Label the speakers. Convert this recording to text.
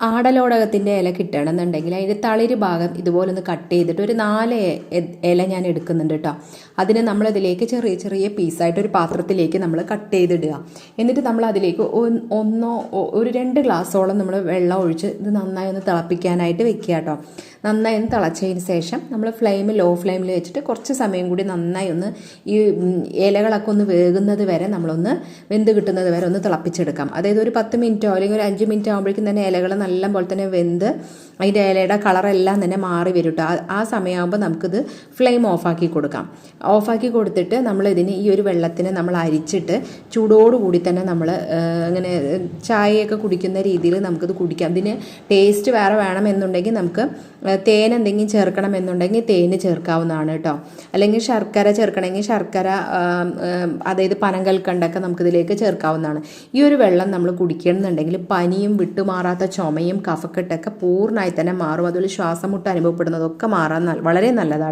Speaker 1: ആടലോടകത്തിന്റെ ഇല കിട്ടണമെന്നുണ്ടെങ്കിൽ അതിന്റെ തളിര് ഭാഗം ഇതുപോലെ ഒന്ന് കട്ട് ചെയ്തിട്ട് ഒരു നാല് ഇല ഞാൻ എടുക്കുന്നുണ്ട് കേട്ടോ അതിന് നമ്മളിതിലേക്ക് ചെറിയ ചെറിയ പീസായിട്ട് ഒരു പാത്രത്തിലേക്ക് നമ്മൾ കട്ട് ചെയ്തിടുക. എന്നിട്ട് നമ്മൾ അതിലേക്ക് ഒന്നോ ഒരു രണ്ട് ഗ്ലാസ്സോളം നമ്മൾ വെള്ളം ഒഴിച്ച് ഇത് നന്നായി ഒന്ന് തിളപ്പിക്കാനായിട്ട് വെക്കുക കേട്ടോ നന്നായി ഒന്ന് തിളച്ചതിന് ശേഷം നമ്മൾ ഫ്ലെയിം ലോ ഫ്ലെയിമിൽ വെച്ചിട്ട് കുറച്ച് സമയം കൂടി നന്നായി ഒന്ന് ഈ ഇലകളൊക്കെ ഒന്ന് വേകുന്നത് വരെ നമ്മളൊന്ന് വെന്ത് കിട്ടുന്നത് വരെ ഒന്ന് തിളപ്പിച്ചെടുക്കാം. അതായത് ഒരു പത്ത് മിനിറ്റോ അല്ലെങ്കിൽ ഒരു അഞ്ച് മിനിറ്റ് ആകുമ്പോഴേക്കും തന്നെ ഇലകൾ നല്ല പോലെ തന്നെ വെന്ത് അതിന്റെ ഇലയുടെ കളറെല്ലാം തന്നെ മാറി വരും കേട്ടോ ആ- സമയമാകുമ്പോൾ നമുക്കിത് ഫ്ലെയിം ഓഫാക്കി കൊടുക്കാം. ഓഫാക്കി കൊടുത്തിട്ട് നമ്മളിതിന് ഈ ഒരു വെള്ളത്തിന് നമ്മൾ അരിച്ചിട്ട് ചൂടോടുകൂടി തന്നെ നമ്മൾ ഇങ്ങനെ ചായയൊക്കെ കുടിക്കുന്ന രീതിയിൽ നമുക്കിത് കുടിക്കാം. ഇതിന് ടേസ്റ്റ് വേറെ വേണമെന്നുണ്ടെങ്കിൽ നമുക്ക് തേൻ എന്തെങ്കിലും ചേർക്കണം എന്നുണ്ടെങ്കിൽ തേൻ ചേർക്കാവുന്നതാണ് കേട്ടോ. അല്ലെങ്കിൽ ശർക്കര ചേർക്കണമെങ്കിൽ ശർക്കര അതായത് പനം അതായത് പനങ്കൽക്കണ്ടൊക്കെ നമുക്കിതിലേക്ക് ചേർക്കാവുന്നതാണ്. ഈ ഒരു വെള്ളം നമ്മൾ കുടിക്കണമെന്നുണ്ടെങ്കിൽ പനിയും വിട്ടുമാറാത്ത ചുമയും കഫക്കെട്ടൊക്കെ പൂർണമായി തന്നെ മാറും. അതുപോലെ ശ്വാസം മുട്ട് അനുഭവപ്പെടുന്നതൊക്കെ മാറാൻ വളരെ നല്ലതാണ്.